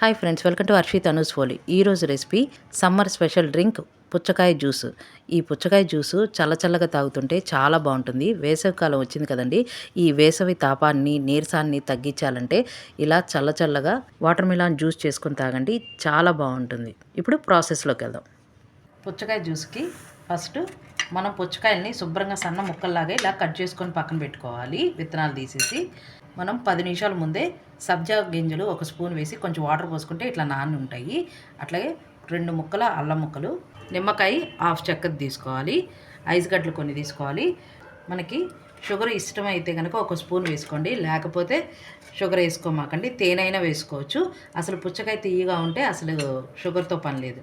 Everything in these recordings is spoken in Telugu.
Hi friends welcome to Harshit Anu's ఫోలి ఈరోజు రెసిపీ సమ్మర్ స్పెషల్ డ్రింక్ పుచ్చకాయ జ్యూస్ ఈ పుచ్చకాయ జ్యూసు చల్లచల్లగా తాగుతుంటే చాలా బాగుంటుంది. వేసవికాలం వచ్చింది కదండి. ఈ వేసవి తాపాన్ని నీరసాన్ని తగ్గించాలంటే ఇలా చల్లచల్లగా వాటర్ మిలాన్ జ్యూస్ చేసుకొని తాగండి. చాలా బాగుంటుంది. ఇప్పుడు ప్రాసెస్లోకి వెళ్దాం. పుచ్చకాయ జ్యూస్కి ఫస్ట్ మనం పుచ్చకాయల్ని శుభ్రంగా సన్న ముక్కల్లాగా ఇలా కట్ చేసుకొని పక్కన పెట్టుకోవాలి. విత్తనాలు తీసేసి మనం పది నిమిషాల ముందే సబ్జా గింజలు ఒక స్పూన్ వేసి కొంచెం వాటర్ పోసుకుంటే ఇట్లా నాని ఉంటాయి అట్లాగే రెండు ముక్కల అల్లం ముక్కలు నిమ్మకాయ హాఫ్ చెక్కది తీసుకోవాలి. ఐస్ గడ్డలు కొన్ని తీసుకోవాలి. మనకి షుగర్ ఇష్టమైతే కనుక ఒక స్పూన్ వేసుకోండి. లేకపోతే షుగర్ వేసుకోమాకండి. తేనైనా వేసుకోవచ్చు. అసలు పుచ్చకాయ తీయగా ఉంటే అసలు షుగర్తో పని లేదు.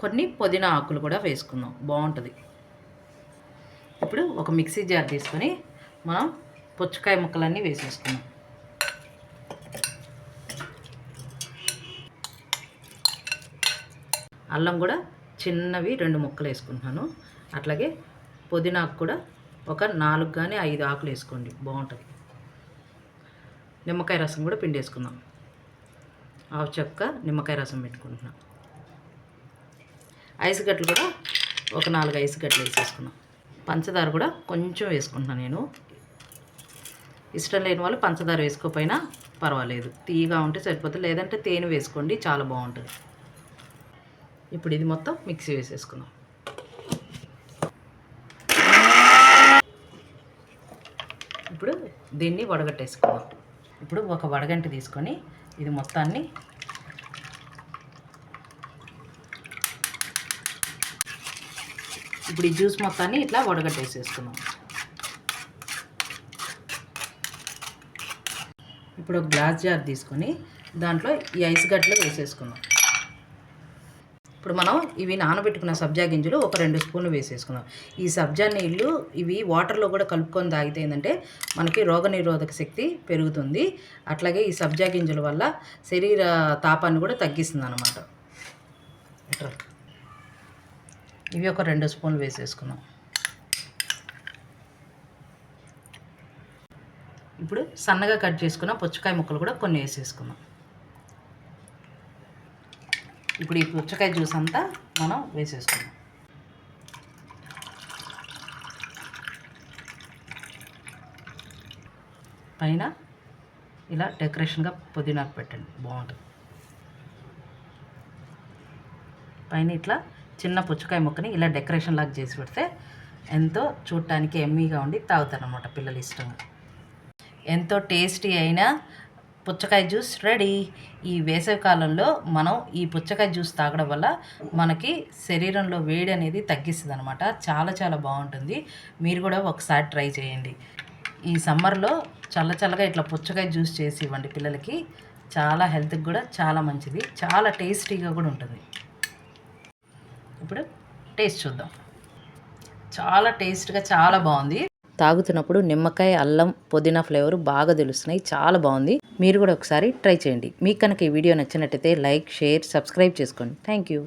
కొన్ని పుదీనా ఆకులు కూడా వేసుకుందాం. బాగుంటుంది. ఇప్పుడు ఒక మిక్సీ జార్ తీసుకొని మనం పుచ్చకాయ ముక్కలన్నీ వేసేసుకున్నాం అల్లం కూడా చిన్నవి రెండు ముక్కలు వేసుకుంటున్నాను. అట్లాగే పుదీనాకు కూడా ఒక నాలుగు కానీ ఐదు ఆకులు వేసుకోండి. బాగుంటుంది. నిమ్మకాయ రసం కూడా పిండేసుకుందాం. ఆవు చెక్క నిమ్మకాయ రసం పెట్టుకుంటున్నాం. ఐస్ గట్లు కూడా ఒక నాలుగు ఐస్ గట్లు వేసేసుకున్నాం పంచదార కూడా కొంచెం వేసుకుంటున్నాను నేను. ఇష్టం లేని వాళ్ళు పంచదార వేసుకోకపోయినా పర్వాలేదు. తీయగా ఉంటే సరిపోతుంది. లేదంటే తేనె వేసుకోండి చాలా బాగుంటుంది. ఇప్పుడు ఇది మొత్తం మిక్సీ వేసేసుకుందాం. ఇప్పుడు దీన్ని వడగట్టేసుకుందాం. ఇప్పుడు ఒక వడగంట తీసుకొని ఇది మొత్తాన్ని ఇప్పుడు ఈ జ్యూస్ మొత్తాన్ని ఇట్లా వడగట్టేసేసుకున్నాం ఇప్పుడు ఒక గ్లాస్ జార్ తీసుకొని దాంట్లో ఈ ఐస్ గడ్డలు వేసేసుకున్నాం ఇప్పుడు మనం ఇవి నానబెట్టుకున్న సబ్జా గింజలు ఒక రెండు స్పూన్లు వేసేసుకున్నాం ఈ సబ్జా నీళ్ళు ఇవి వాటర్లో కూడా కలుపుకొని తాగితే ఏంటంటే మనకి రోగనిరోధక శక్తి పెరుగుతుంది. అట్లాగే ఈ సబ్జా గింజల వల్ల శరీర తాపాన్ని కూడా తగ్గిస్తుంది అనమాట ఇవి ఒక రెండు స్పూన్లు వేసేసుకున్నాం. ఇప్పుడు సన్నగా కట్ చేసుకున్న పుచ్చకాయ ముక్కలు కూడా కొన్ని వేసేసుకున్నాం. ఇప్పుడు ఈ పుచ్చకాయ జ్యూస్ అంతా మనం వేసేసుకున్నాం. పైన ఇలా డెకరేషన్గా పుదీనాకు పెట్టండి. బాగుంటుంది. పైన ఇట్లా చిన్న పుచ్చకాయ ముక్కని ఇలా డెకరేషన్ లాగా చేసి పెడితే ఎంతో చూడటానికి ఎమ్మీగా ఉండి తాగుతారనమాట పిల్లలు ఇష్టంగా. ఎంతో టేస్టీ అయిన పుచ్చకాయ జ్యూస్ రెడీ. ఈ వేసవి కాలంలో మనం ఈ పుచ్చకాయ జ్యూస్ తాగడం వల్ల మనకి శరీరంలో వేడి అనేది తగ్గిస్తుంది అనమాట చాలా చాలా బాగుంటుంది. మీరు కూడా ఒకసారి ట్రై చేయండి. ఈ సమ్మర్లో చల్ల చల్లగా ఇట్లా పుచ్చకాయ జ్యూస్ చేసి ఇవ్వండి పిల్లలకి. చాలా హెల్త్కి కూడా చాలా మంచిది. చాలా టేస్టీగా కూడా ఉంటుంది. ఇప్పుడు టేస్ట్ చూద్దాం. చాలా టేస్ట్గా చాలా బాగుంది. తాగుతున్నప్పుడు నిమ్మకాయ అల్లం పుదీనా ఫ్లేవర్ బాగా తెలుస్తున్నాయి. చాలా బాగుంది. మీరు కూడా ఒకసారి ట్రై చేయండి. మీకు కనుక ఈ వీడియో నచ్చినట్టయితే లైక్ షేర్ సబ్స్క్రైబ్ చేసుకోండి. Thank you.